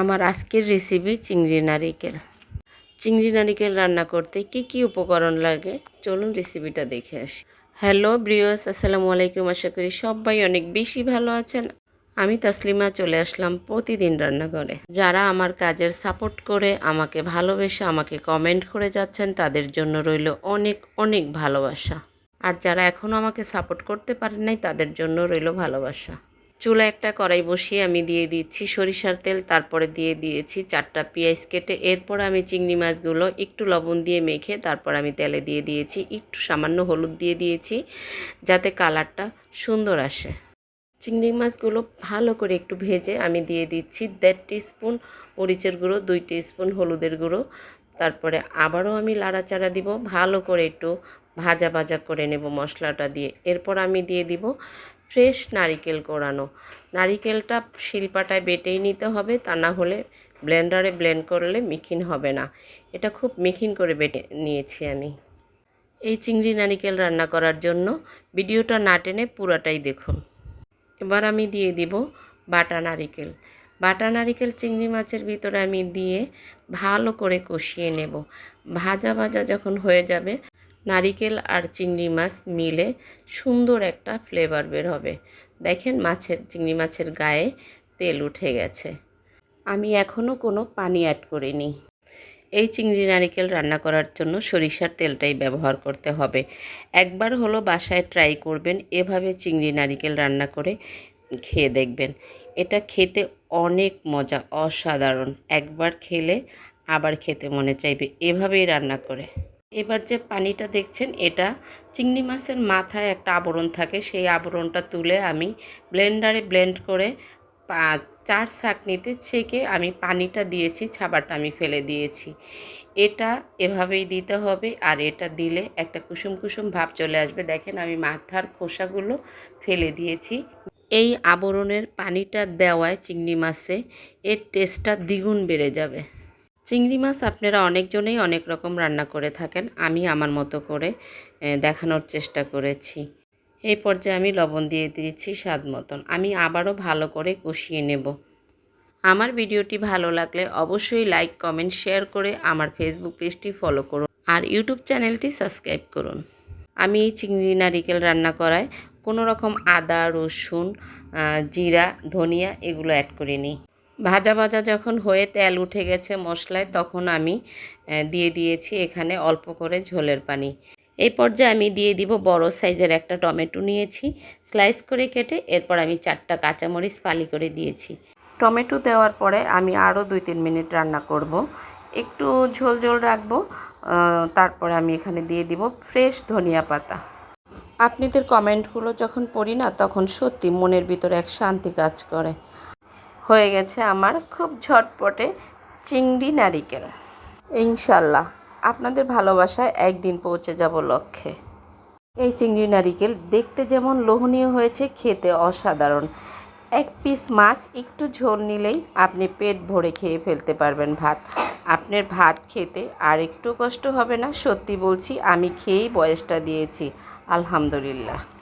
আমার আজকের রেসিপি চিংড়ি নারিকেল। চিংড়ি নারিকেল রান্না করতে কি কি উপকরণ লাগে? চলুন রেসিপিটা দেখে আসি। হ্যালো ব্রিয়স আসসালামু আলাইকুম। আশা করি সবাই অনেক বেশি ভালো আছেন। আমি তাসলিমা চলে আসলাম প্রতিদিন রান্নাঘরে। যারা আমার কাজের সাপোর্ট করে আমাকে ভালোবেসে আমাকে কমেন্ট করে যাচ্ছেন, তাদের জন্য রইল অনেক অনেক ভালোবাসা। আর যারা এখনও আমাকে সাপোর্ট করতে পারেন নাই, তাদের জন্য রইল ভালোবাসা। চুলা একটা কড়াই বসিয়ে আমি দিয়ে দিচ্ছি সরিষার তেল, তারপরে দিয়ে দিয়েছি চারটা পেঁয়াজ কেটে, এরপর আমি চিংড়ি মাছগুলো একটু লবণ দিয়ে মেখে, তারপর আমি তেলে দিয়ে দিয়েছি একটু সামান্য হলুদ দিয়ে দিয়েছি যাতে কালারটা সুন্দর আসে। চিংড়ি মাছগুলো ভালো করে একটু ভেজে আমি দিয়ে দিচ্ছি দেড় স্পুন মরিচের গুঁড়ো, দুই স্পুন হলুদের গুঁড়ো। তারপরে আবারও আমি লাড়াচাড়া দিব, ভালো করে একটু ভাজা ভাজা করে নেব মশলাটা দিয়ে। এরপর আমি দিয়ে দিব ফ্রেশ নারিকেল কোড়ানো নারিকেলটা শিলপাটায় বেটেই নিতে হবে, তা না হলে ব্লেন্ডারে ব্লেন্ড করলে মিখিন হবে না। এটা খুব মিখিন করে বেটে নিয়েছি আমি। এই চিংড়ি নারিকেল রান্না করার জন্য ভিডিওটা না টেনে পুরাটাই দেখুন। এবার আমি দিয়ে দিব বাটা নারিকেল। বাটা নারিকেল চিংড়ি মাছের ভিতরে আমি দিয়ে ভালো করে কষিয়ে নেব। ভাজা ভাজা যখন হয়ে যাবে নারিকেল আর চিংড়ি মাছ মিলে সুন্দর একটা ফ্লেভার বের হবে। দেখেন মাছের, চিংড়ি মাছের গায়ে তেল উঠে গেছে। আমি এখনও কোনো পানি অ্যাড করিনি। এই চিংড়ি নারিকেল রান্না করার জন্য সরিষার তেলটাই ব্যবহার করতে হবে। একবার হলো বাসায় ট্রাই করবেন, এভাবে চিংড়ি নারিকেল রান্না করে খেয়ে দেখবেন। এটা খেতে অনেক মজা, অসাধারণ। একবার খেলে আবার খেতে মনে চাইবে, এভাবেই রান্না করে। এবার যে পানিটা দেখছেন এটা, চিংড়ি মাছের মাথায় একটা আবরণ থাকে। সেই আবরণটা তুলে আমি ব্লেন্ডারে ব্লেন্ড করে চার ছাঁকনিতে ছেঁকে আমি পানিটা দিয়েছি, ছাবাটা আমি ফেলে দিয়েছি। এটা এভাবেই দিতে হবে আর এটা দিলে একটা কুসুম কুসুম ভাব চলে আসবে। দেখেন আমি মাথার খোসাগুলো ফেলে দিয়েছি। এই আবরণের পানিটা দেওয়ায় চিংড়ি মাছে এর টেস্টটা দ্বিগুণ বেড়ে যাবে। চিংড়ি মাছ আপনারা অনেকজনেই অনেক রকম রান্না করে থাকেন। আমি আমার মতো করে দেখানোর চেষ্টা করেছি। এই পর্যায়ে আমি লবণ দিয়ে দিয়েছি স্বাদ মতন। আমি আবারও ভালো করে কষিয়ে নেব। আমার ভিডিওটি ভালো লাগলে অবশ্যই লাইক, কমেন্ট, শেয়ার করে আমার ফেসবুক পেজটি ফলো করুন আর ইউটিউব চ্যানেলটি সাবস্ক্রাইব করুন। আমি এই চিংড়ি নারিকেল রান্না করায় কোনো রকম আদা, রসুন জিরা, ধনিয়া এগুলো অ্যাড করিনি ভাজা ভাজা যখন হয়ে তেল উঠে গেছে মশলায়, তখন আমি দিয়ে দিয়েছি এখানে অল্প করে ঝোলের পানি। এই পর্যায়ে আমি দিয়ে দিব বড় সাইজের একটা টমেটো নিয়েছি, স্লাইস করে কেটে এরপর আমি চারটা কাঁচামরিচ ফালি করে দিয়েছি। টমেটো দেওয়ার পরে আমি আরও দুই তিন মিনিট রান্না করব। একটু ঝোল ঝোল রাখব তারপরে আমি এখানে দিয়ে দিব ফ্রেশ ধনিয়া পাতা। আপনাদের কমেন্টগুলো যখন পড়ি না, তখন সত্যি মনের ভিতরে এক শান্তি কাজ করে। হয়ে গেছে আমার খুব ঝটপটে চিংড়ি নারিকেল। ইনশাল্লাহ আপনাদের ভালোবাসায় একদিন পৌঁছে যাব লক্ষ্যে। এই চিংড়ি নারিকেল দেখতে যেমন লোভনীয় হয়েছে, খেতে অসাধারণ। এক পিস মাছ একটু ঝোল নিলেই আপনি পেট ভরে খেয়ে ফেলতে পারবেন ভাত। আপনার ভাত খেতে আর একটু কষ্ট হবে না, সত্যি বলছি, আমি খেয়েই বয়সটা দিয়েছি, আলহামদুলিল্লাহ।